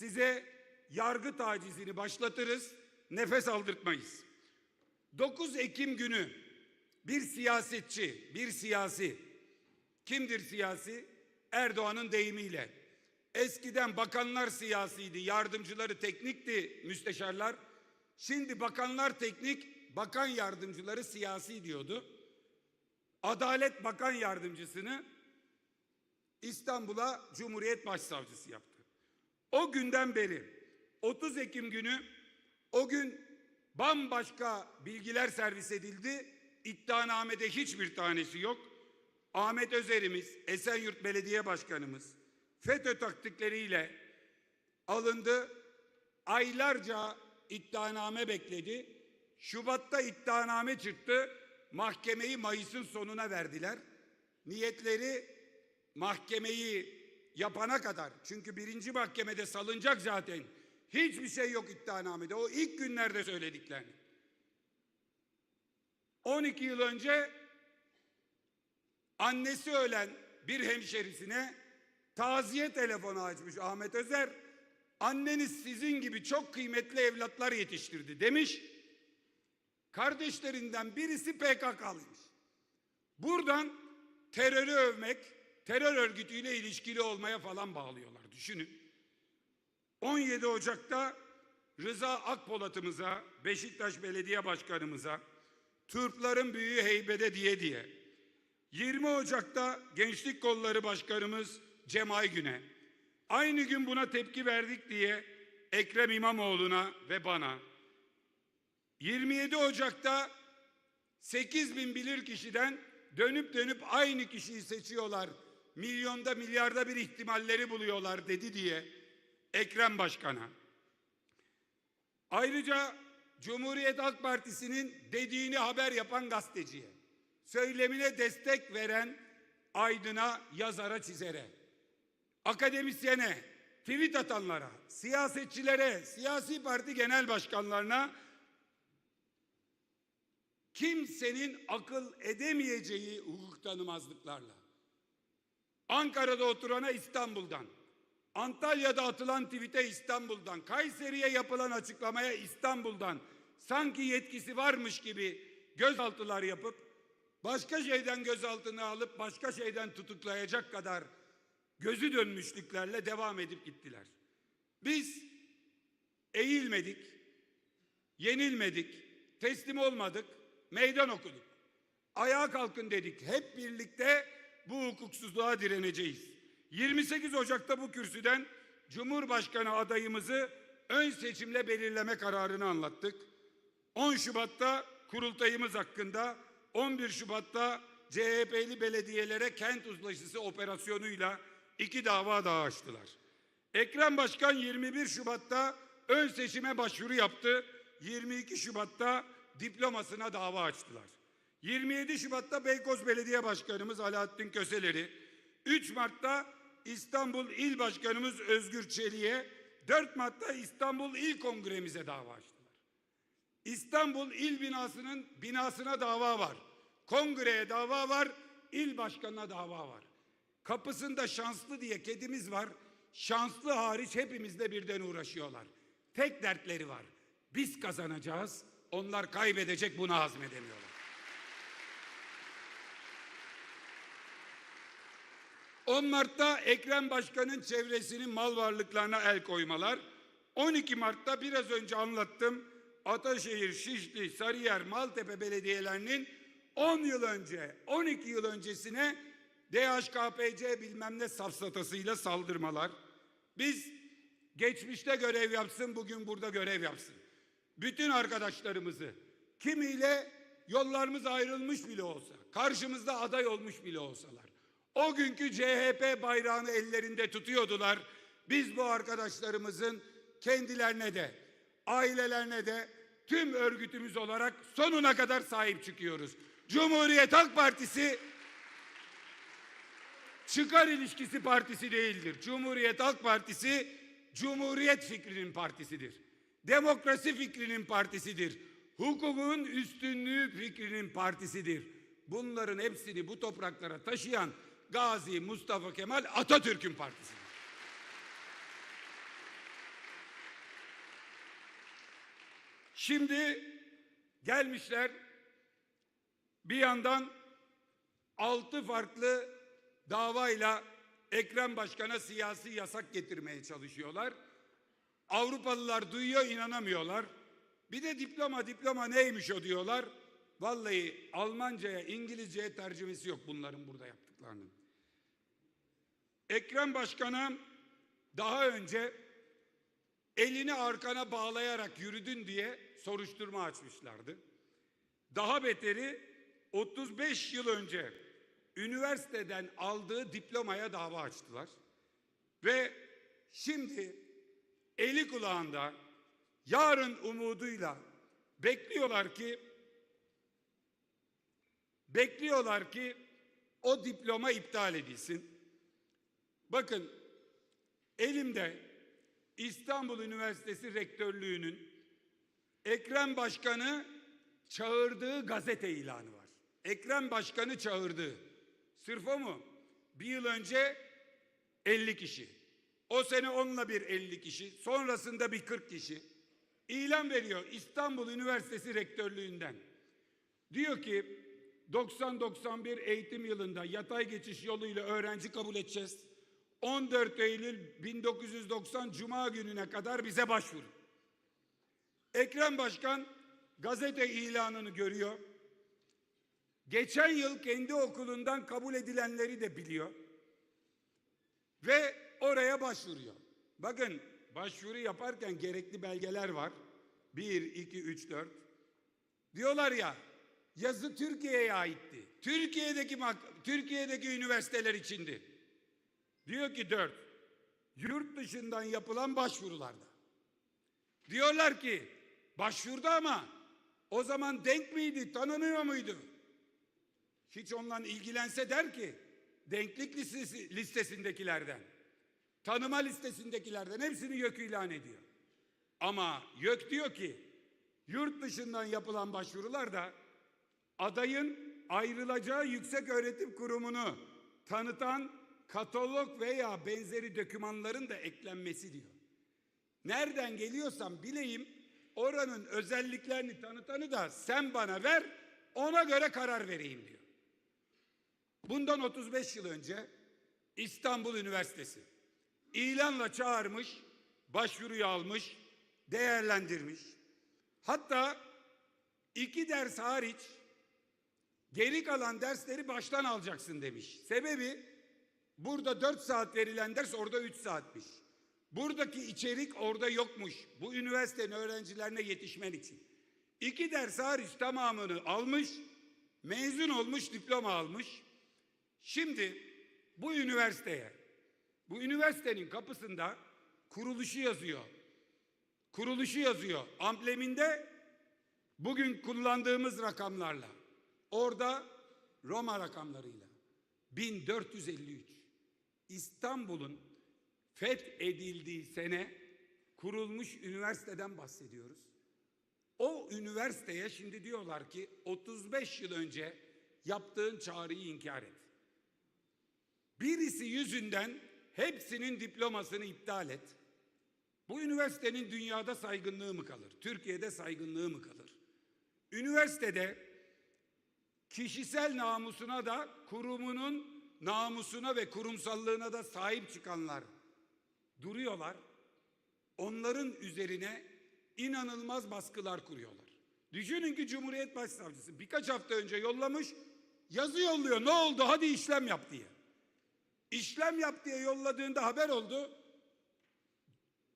size yargı tacizini başlatırız, nefes aldırtmayız. 9 Ekim günü bir siyasetçi, bir siyasi, kimdir siyasi? Erdoğan'ın deyimiyle. Eskiden bakanlar siyasiydi, yardımcıları teknikti, müsteşarlar. Şimdi bakanlar teknik, bakan yardımcıları siyasi diyordu. Adalet Bakan Yardımcısını İstanbul'a Cumhuriyet Başsavcısı yaptı. O günden beri 30 Ekim günü o gün bambaşka bilgiler servis edildi. İddianamede hiçbir tanesi yok. Ahmet Özer'imiz, Esenyurt Belediye Başkanımız FETÖ taktikleriyle alındı. Aylarca iddianame bekledi. Şubat'ta iddianame çıktı. Mahkemeyi Mayıs'ın sonuna verdiler. Niyetleri mahkemeyi yapana kadar. Çünkü birinci mahkemede salınacak zaten. Hiçbir şey yok iddianamede. O ilk günlerde söylediklerini. 12 yıl önce annesi ölen bir hemşerisine taziye telefonu açmış Ahmet Özer. Anneniz sizin gibi çok kıymetli evlatlar yetiştirdi demiş. Kardeşlerinden birisi PKK'lıymış buradan terörü övmek terör örgütüyle ilişkili olmaya falan bağlıyorlar. Düşünün. 17 Ocak'ta Rıza Akpolat'ımıza, Beşiktaş Belediye Başkanımıza, Türklerin büyüğü heybede diye diye. 20 Ocak'ta Gençlik Kolları Başkanımız Cem Aygün'e, aynı gün buna tepki verdik diye Ekrem İmamoğlu'na ve bana, 27 Ocak'ta 8 bin bilir kişiden dönüp dönüp aynı kişiyi seçiyorlar milyonda milyarda bir ihtimalleri buluyorlar dedi diye Ekrem Başkan'a. Ayrıca Cumhuriyet Halk Partisi'nin dediğini haber yapan gazeteciye, söylemine destek veren aydına, yazara, çizere, akademisyene, tweet atanlara, siyasetçilere, siyasi parti genel başkanlarına kimsenin akıl edemeyeceği hukuk tanımazlıklarla Ankara'da oturana İstanbul'dan, Antalya'da atılan tweet'e İstanbul'dan, Kayseri'ye yapılan açıklamaya İstanbul'dan sanki yetkisi varmış gibi gözaltılar yapıp başka şeyden gözaltına alıp başka şeyden tutuklayacak kadar gözü dönmüşlüklerle devam edip gittiler. Biz eğilmedik, yenilmedik, teslim olmadık, meydan okuduk. Ayağa kalkın dedik. Hep birlikte bu hukuksuzluğa direneceğiz. 28 Ocak'ta bu kürsüden Cumhurbaşkanı adayımızı ön seçimle belirleme kararını anlattık. 10 Şubat'ta kurultayımız hakkında, 11 Şubat'ta CHP'li belediyelere kent uzlaşısı operasyonuyla iki dava daha açtılar. Ekrem Başkan 21 Şubat'ta ön seçime başvuru yaptı. 22 Şubat'ta diplomasına dava açtılar. 27 Şubat'ta Beykoz Belediye Başkanımız Alaaddin Köseleri, 3 Mart'ta İstanbul İl Başkanımız Özgür Çelik'e, 4 Mart'ta İstanbul İl Kongremize dava açtılar. İstanbul İl binasının binasına dava var. Kongreye dava var, il başkanına dava var. Kapısında şanslı diye kedimiz var. Şanslı hariç hepimizle birden uğraşıyorlar. Tek dertleri var. Biz kazanacağız, onlar kaybedecek bunu hazmedemiyorlar. 10 Mart'ta Ekrem Başkan'ın çevresinin mal varlıklarına el koymalar. 12 Mart'ta biraz önce anlattım. Ataşehir, Şişli, Sarıyer, Maltepe belediyelerinin 10 yıl önce, 12 yıl öncesine DHKPC bilmem ne safsatasıyla saldırmalar. Biz geçmişte görev yapsın, bugün burada görev yapsın. Bütün arkadaşlarımızı kimiyle yollarımız ayrılmış bile olsa, karşımızda aday olmuş bile olsalar, o günkü CHP bayrağını ellerinde tutuyordular. Biz bu arkadaşlarımızın kendilerine de, ailelerine de tüm örgütümüz olarak sonuna kadar sahip çıkıyoruz. Cumhuriyet Halk Partisi çıkar ilişkisi partisi değildir. Cumhuriyet Halk Partisi Cumhuriyet fikrinin partisidir. Demokrasi fikrinin partisidir. Hukukun üstünlüğü fikrinin partisidir. Bunların hepsini bu topraklara taşıyan Gazi Mustafa Kemal Atatürk'ün partisi. Şimdi gelmişler bir yandan altı farklı davayla Ekrem Başkan'a siyasi yasak getirmeye çalışıyorlar. Avrupalılar duyuyor inanamıyorlar. Bir de diploma diploma neymiş o diyorlar. Vallahi Almanca'ya İngilizce'ye tercümesi yok bunların burada yaptıklarının. Ekrem Başkan'a daha önce elini arkana bağlayarak yürüdün diye soruşturma açmışlardı. Daha beteri 35 yıl önce üniversiteden aldığı diplomaya dava açtılar. Ve şimdi eli kulağında yarın umuduyla bekliyorlar ki bekliyorlar ki o diploma iptal edilsin. Bakın elimde İstanbul Üniversitesi Rektörlüğü'nün Ekrem Başkan'ı çağırdığı gazete ilanı var. Ekrem Başkan'ı çağırdığı. Sırf o mu? Bir yıl önce 50 kişi. O sene onunla bir 50 kişi. Sonrasında bir 40 kişi. İlan veriyor İstanbul Üniversitesi Rektörlüğü'nden. Diyor ki 90-91 eğitim yılında yatay geçiş yoluyla öğrenci kabul edeceğiz. 14 Eylül 1990 Cuma gününe kadar bize başvurun. Ekrem Başkan gazete ilanını görüyor. Geçen yıl kendi okulundan kabul edilenleri de biliyor. Ve oraya başvuruyor. Bakın başvuru yaparken gerekli belgeler var. 1, 2, 3, 4. Diyorlar ya yazı Türkiye'ye aitti. Türkiye'deki Türkiye'deki üniversiteler içindi. Diyor ki 4. Yurt dışından yapılan başvurularda. Diyorlar ki başvurdu ama o zaman denk miydi, tanınıyor muydu? Hiç ondan ilgilense der ki denklik listesi, listesindekilerden, tanıma listesindekilerden hepsini YÖK ilan ediyor. Ama YÖK diyor ki yurt dışından yapılan başvurularda adayın ayrılacağı yüksek öğretim kurumunu tanıtan katalog veya benzeri dokümanların da eklenmesi diyor. Nereden geliyorsam bileyim oranın özelliklerini tanıtanı da sen bana ver ona göre karar vereyim diyor. Bundan 35 yıl önce İstanbul Üniversitesi ilanla çağırmış, başvuruyu almış, değerlendirmiş. Hatta iki ders hariç geri kalan dersleri baştan alacaksın demiş. Sebebi burada 4 saat verilen ders orada 3 saatmiş. Buradaki içerik orada yokmuş. Bu üniversitenin öğrencilerine yetişmen için. İki ders hariç tamamını almış, mezun olmuş, diploma almış. Şimdi bu üniversiteye, bu üniversitenin kapısında kuruluşu yazıyor. Kuruluşu yazıyor. Ambleminde bugün kullandığımız rakamlarla. Orada Roma rakamlarıyla. 1453. İstanbul'un fethedildiği sene kurulmuş üniversiteden bahsediyoruz. O üniversiteye şimdi diyorlar ki 35 yıl önce yaptığın çağrıyı inkar et. Birisi yüzünden hepsinin diplomasını iptal et. Bu üniversitenin dünyada saygınlığı mı kalır? Türkiye'de saygınlığı mı kalır? Üniversitede kişisel namusuna da kurumunun namusuna ve kurumsallığına da sahip çıkanlar duruyorlar. Onların üzerine inanılmaz baskılar kuruyorlar. Düşünün ki Cumhuriyet Başsavcısı birkaç hafta önce yollamış, yazı yolluyor. Ne oldu? Hadi işlem yap diye. İşlem yap diye yolladığında haber oldu.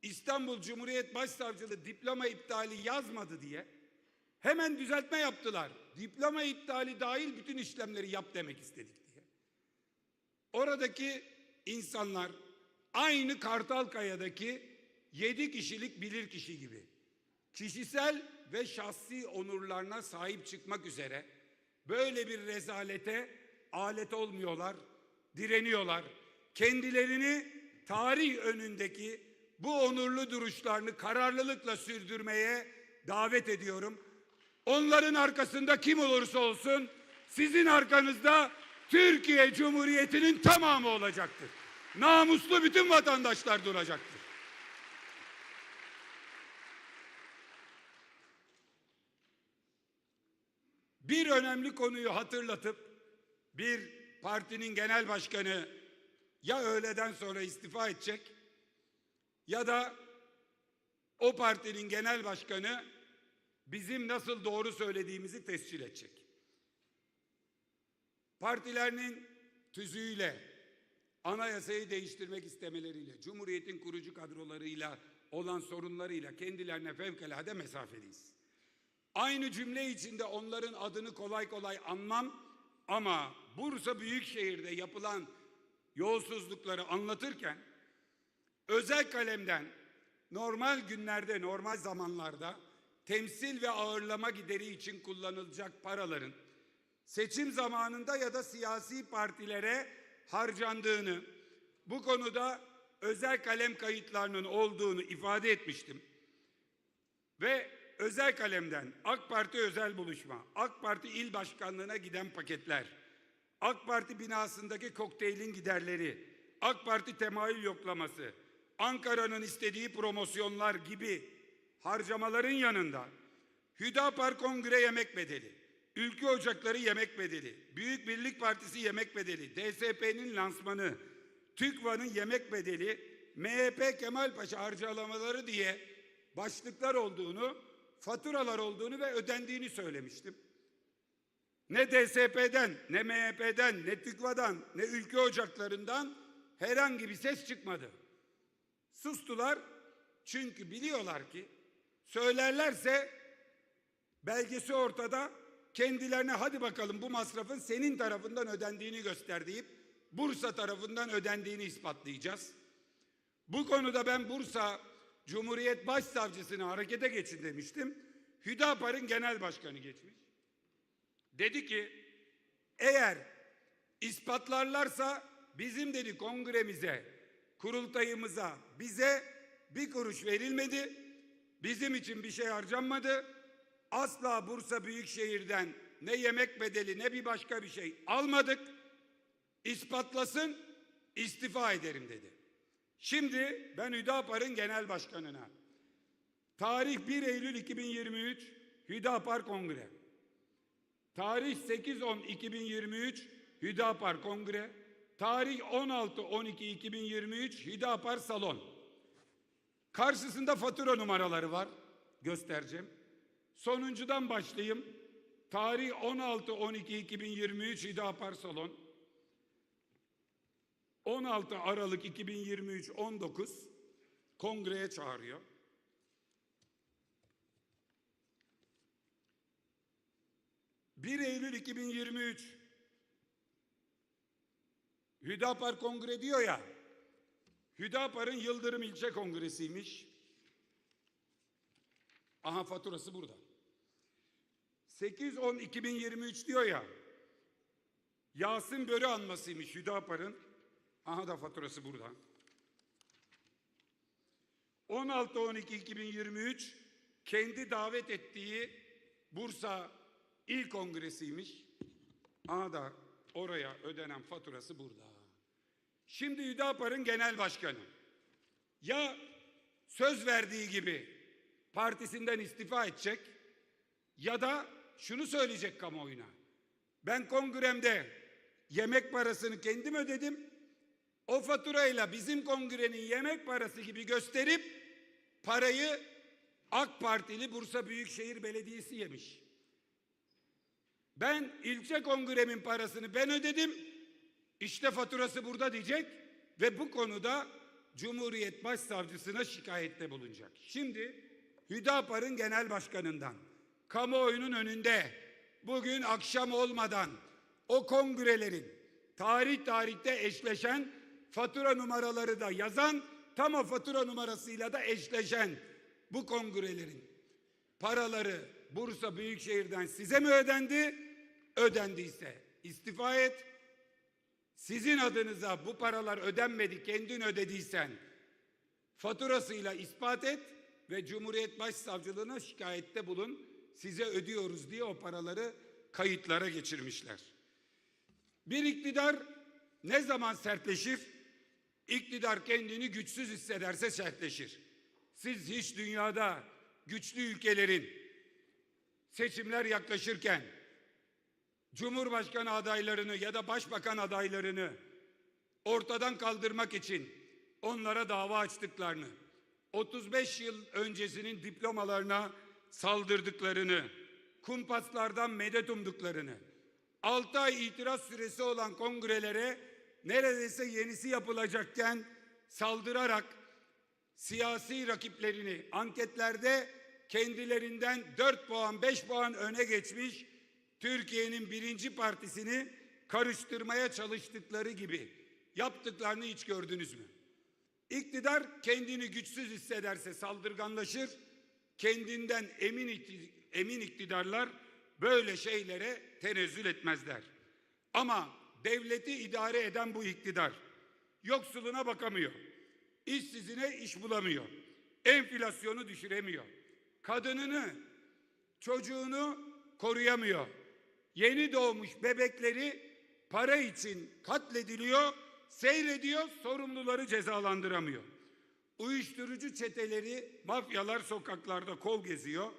İstanbul Cumhuriyet Başsavcılığı diploma iptali yazmadı diye hemen düzeltme yaptılar. Diploma iptali dahil bütün işlemleri yap demek istedik diye. Oradaki insanlar aynı Kartalkaya'daki yedi kişilik bilir kişi gibi kişisel ve şahsi onurlarına sahip çıkmak üzere böyle bir rezalete alet olmuyorlar, direniyorlar. Kendilerini tarih önündeki bu onurlu duruşlarını kararlılıkla sürdürmeye davet ediyorum. Onların arkasında kim olursa olsun sizin arkanızda Türkiye Cumhuriyeti'nin tamamı olacaktır. Namuslu bütün vatandaşlar duracaktır. bir önemli konuyu hatırlatıp bir partinin genel başkanı ya öğleden sonra istifa edecek ya da o partinin genel başkanı bizim nasıl doğru söylediğimizi tescil edecek. Partilerinin tüzüğüyle, anayasayı değiştirmek istemeleriyle, Cumhuriyet'in kurucu kadrolarıyla olan sorunlarıyla kendilerine fevkalade mesafeliyiz. Aynı cümle içinde onların adını kolay kolay anmam ama Bursa Büyükşehir'de yapılan yolsuzlukları anlatırken özel kalemden normal günlerde, normal zamanlarda temsil ve ağırlama gideri için kullanılacak paraların seçim zamanında ya da siyasi partilere harcandığını, bu konuda özel kalem kayıtlarının olduğunu ifade etmiştim. Ve özel kalemden AK Parti özel buluşma, AK Parti il başkanlığına giden paketler, AK Parti binasındaki kokteylin giderleri, AK Parti temayül yoklaması, Ankara'nın istediği promosyonlar gibi harcamaların yanında Hüdapar Kongre yemek bedeli, Ülke Ocakları yemek bedeli, Büyük Birlik Partisi yemek bedeli, DSP'nin lansmanı, TÜKVA'nın yemek bedeli, MHP Kemalpaşa harcamaları diye başlıklar olduğunu, faturalar olduğunu ve ödendiğini söylemiştim. Ne DSP'den, ne MHP'den, ne TÜKVA'dan, ne Ülke Ocakları'ndan herhangi bir ses çıkmadı. Sustular çünkü biliyorlar ki söylerlerse belgesi ortada kendilerine hadi bakalım bu masrafın senin tarafından ödendiğini göster deyip Bursa tarafından ödendiğini ispatlayacağız. Bu konuda ben Bursa Cumhuriyet Başsavcısını harekete geçin demiştim. Hüdapar'ın genel başkanı geçmiş. Dedi ki eğer ispatlarlarsa bizim dedi kongremize, kurultayımıza, bize bir kuruş verilmedi. Bizim için bir şey harcanmadı. Asla Bursa Büyükşehir'den ne yemek bedeli ne bir başka bir şey almadık. İspatlasın, istifa ederim dedi. Şimdi ben Hüdapar'ın genel başkanına tarih 1 Eylül 2023 Hüdapar Kongre. Tarih 8-10-2023 Hüdapar Kongre. Tarih 16-12-2023 Hüdapar Salon. Karşısında fatura numaraları var. Göstereceğim. Sonuncudan başlayayım. Tarih 16-12-2023 Hüdapar Salon. 16 Aralık 2023 19 kongreye çağırıyor. Bir Eylül 2023 Hüdapar Kongre diyor ya Hüdapar'ın Yıldırım İlçe Kongresi'ymiş. Aha faturası burada. 8-10-2023 diyor ya Yasin Börü anmasıymış Hüdapar'ın. Aha da faturası burada. 16-12-2023 kendi davet ettiği Bursa İl Kongresi'ymiş. Aha da oraya ödenen faturası burada. Şimdi Hüdapar'ın genel başkanı. Ya söz verdiği gibi partisinden istifa edecek ya da şunu söyleyecek kamuoyuna. Ben kongremde yemek parasını kendim ödedim. O faturayla bizim kongrenin yemek parası gibi gösterip parayı AK Partili Bursa Büyükşehir Belediyesi yemiş. Ben ilçe kongremin parasını ben ödedim. İşte faturası burada diyecek ve bu konuda Cumhuriyet Başsavcısına şikayette bulunacak. Şimdi Hüdapar'ın genel başkanından kamuoyunun önünde bugün akşam olmadan o kongrelerin tarih tarihte eşleşen fatura numaraları da yazan tam o fatura numarasıyla da eşleşen bu kongrelerin paraları Bursa Büyükşehir'den size mi ödendi? Ödendiyse istifa et. Sizin adınıza bu paralar ödenmedi, kendin ödediysen faturasıyla ispat et ve Cumhuriyet Başsavcılığına şikayette bulun. Size ödüyoruz diye o paraları kayıtlara geçirmişler. Bir iktidar ne zaman sertleşir? İktidar kendini güçsüz hissederse sertleşir. Siz hiç dünyada güçlü ülkelerin seçimler yaklaşırken Cumhurbaşkanı adaylarını ya da başbakan adaylarını ortadan kaldırmak için onlara dava açtıklarını, 35 yıl öncesinin diplomalarına saldırdıklarını, kumpaslardan medet umduklarını, 6 ay itiraz süresi olan kongrelere neredeyse yenisi yapılacakken saldırarak siyasi rakiplerini anketlerde kendilerinden 4 puan 5 puan öne geçmiş Türkiye'nin birinci partisini karıştırmaya çalıştıkları gibi yaptıklarını hiç gördünüz mü? İktidar kendini güçsüz hissederse saldırganlaşır, kendinden emin, emin iktidarlar böyle şeylere tenezzül etmezler. Ama devleti idare eden bu iktidar yoksuluna bakamıyor. İşsizine iş bulamıyor. Enflasyonu düşüremiyor. Kadınını, çocuğunu koruyamıyor. Yeni doğmuş bebekleri para için katlediliyor, seyrediyor, sorumluları cezalandıramıyor. Uyuşturucu çeteleri, mafyalar sokaklarda kol geziyor.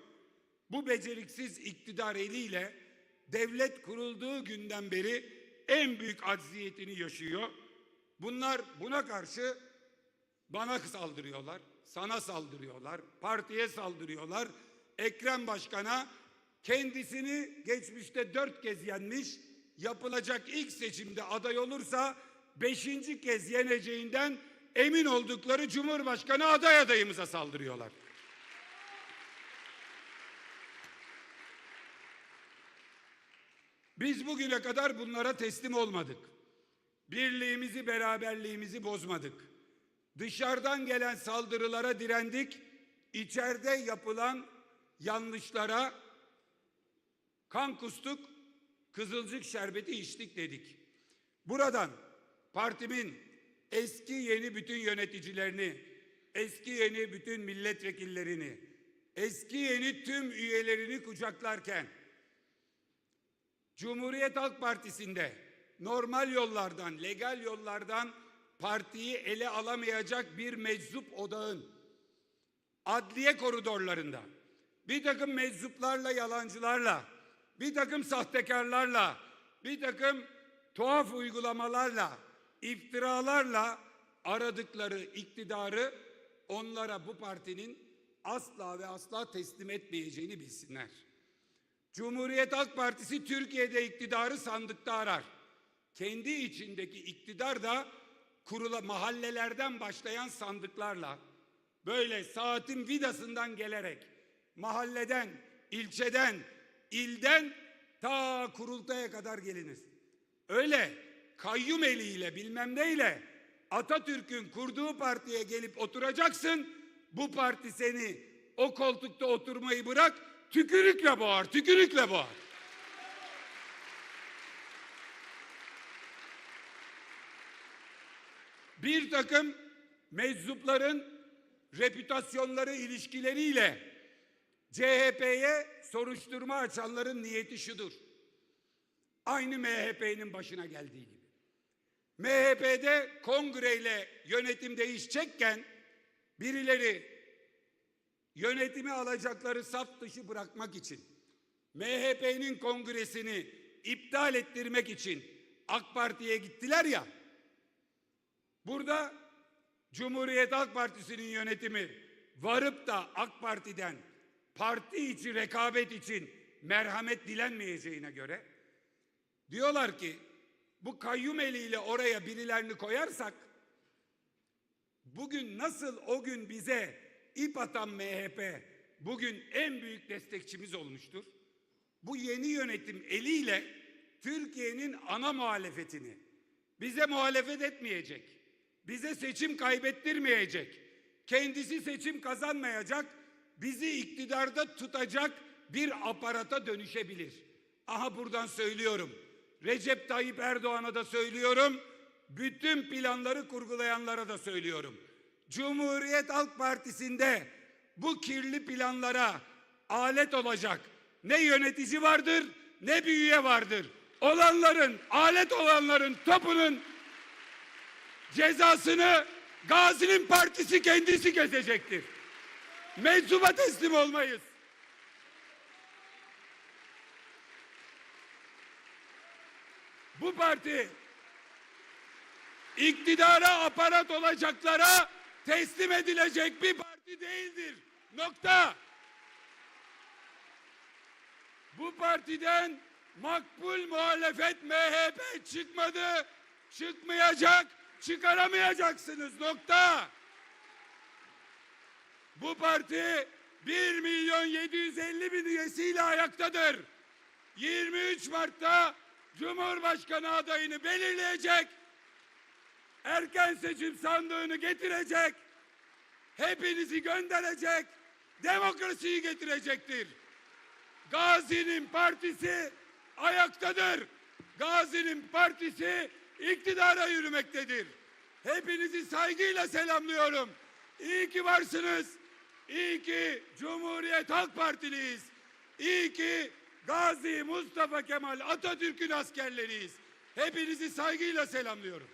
Bu beceriksiz iktidar eliyle devlet kurulduğu günden beri en büyük acziyetini yaşıyor. Bunlar buna karşı bana saldırıyorlar, sana saldırıyorlar, partiye saldırıyorlar. Ekrem Başkan'a kendisini geçmişte dört kez yenmiş, yapılacak ilk seçimde aday olursa beşinci kez yeneceğinden emin oldukları Cumhurbaşkanı aday adayımıza saldırıyorlar. Biz bugüne kadar bunlara teslim olmadık. Birliğimizi, beraberliğimizi bozmadık. Dışarıdan gelen saldırılara direndik. İçeride yapılan yanlışlara kan kustuk, kızılcık şerbeti içtik dedik. Buradan partimin eski yeni bütün yöneticilerini, eski yeni bütün milletvekillerini, eski yeni tüm üyelerini kucaklarken Cumhuriyet Halk Partisi'nde normal yollardan, legal yollardan partiyi ele alamayacak bir meczup odağın adliye koridorlarında bir takım meczuplarla, yalancılarla, bir takım sahtekarlarla, bir takım tuhaf uygulamalarla, iftiralarla aradıkları iktidarı onlara bu partinin asla ve asla teslim etmeyeceğini bilsinler. Cumhuriyet Halk Partisi Türkiye'de iktidarı sandıkta arar. Kendi içindeki iktidar da kurula mahallelerden başlayan sandıklarla böyle saatin vidasından gelerek mahalleden, ilçeden, ilden ta kurultaya kadar gelinir. Öyle kayyum eliyle bilmem neyle Atatürk'ün kurduğu partiye gelip oturacaksın. Bu parti seni o koltukta oturmayı bırak tükürükle boğar, tükürükle boğar. Bir takım meczupların reputasyonları ilişkileriyle CHP'ye soruşturma açanların niyeti şudur. Aynı MHP'nin başına geldiği gibi. MHP'de kongreyle yönetim değişecekken birileri yönetimi alacakları saf dışı bırakmak için MHP'nin kongresini iptal ettirmek için AK Parti'ye gittiler ya. Burada Cumhuriyet Halk Partisi'nin yönetimi varıp da AK Parti'den parti içi rekabet için merhamet dilenmeyeceğine göre diyorlar ki bu kayyum eliyle oraya birilerini koyarsak bugün nasıl o gün bize ip atan MHP bugün en büyük destekçimiz olmuştur. Bu yeni yönetim eliyle Türkiye'nin ana muhalefetini bize muhalefet etmeyecek. Bize seçim kaybettirmeyecek. Kendisi seçim kazanmayacak. Bizi iktidarda tutacak bir aparata dönüşebilir. Aha buradan söylüyorum. Recep Tayyip Erdoğan'a da söylüyorum. Bütün planları kurgulayanlara da söylüyorum. Cumhuriyet Halk Partisi'nde bu kirli planlara alet olacak ne yönetici vardır ne bir üye vardır. Olanların, alet olanların topunun cezasını Gazi'nin partisi kendisi kesecektir. Mensuba teslim olmayız. Bu parti iktidara aparat olacaklara teslim edilecek bir parti değildir. Nokta. Bu partiden makbul muhalefet MHP çıkmadı, çıkmayacak, çıkaramayacaksınız. Nokta. Bu parti 1 milyon 750 bin üyesiyle ayaktadır. 23 Mart'ta Cumhurbaşkanı adayını belirleyecek. Erken seçim sandığını getirecek. Hepinizi gönderecek. Demokrasiyi getirecektir. Gazi'nin partisi ayaktadır. Gazi'nin partisi iktidara yürümektedir. Hepinizi saygıyla selamlıyorum. İyi ki varsınız. İyi ki Cumhuriyet Halk Partiliyiz. İyi ki Gazi Mustafa Kemal Atatürk'ün askerleriyiz. Hepinizi saygıyla selamlıyorum.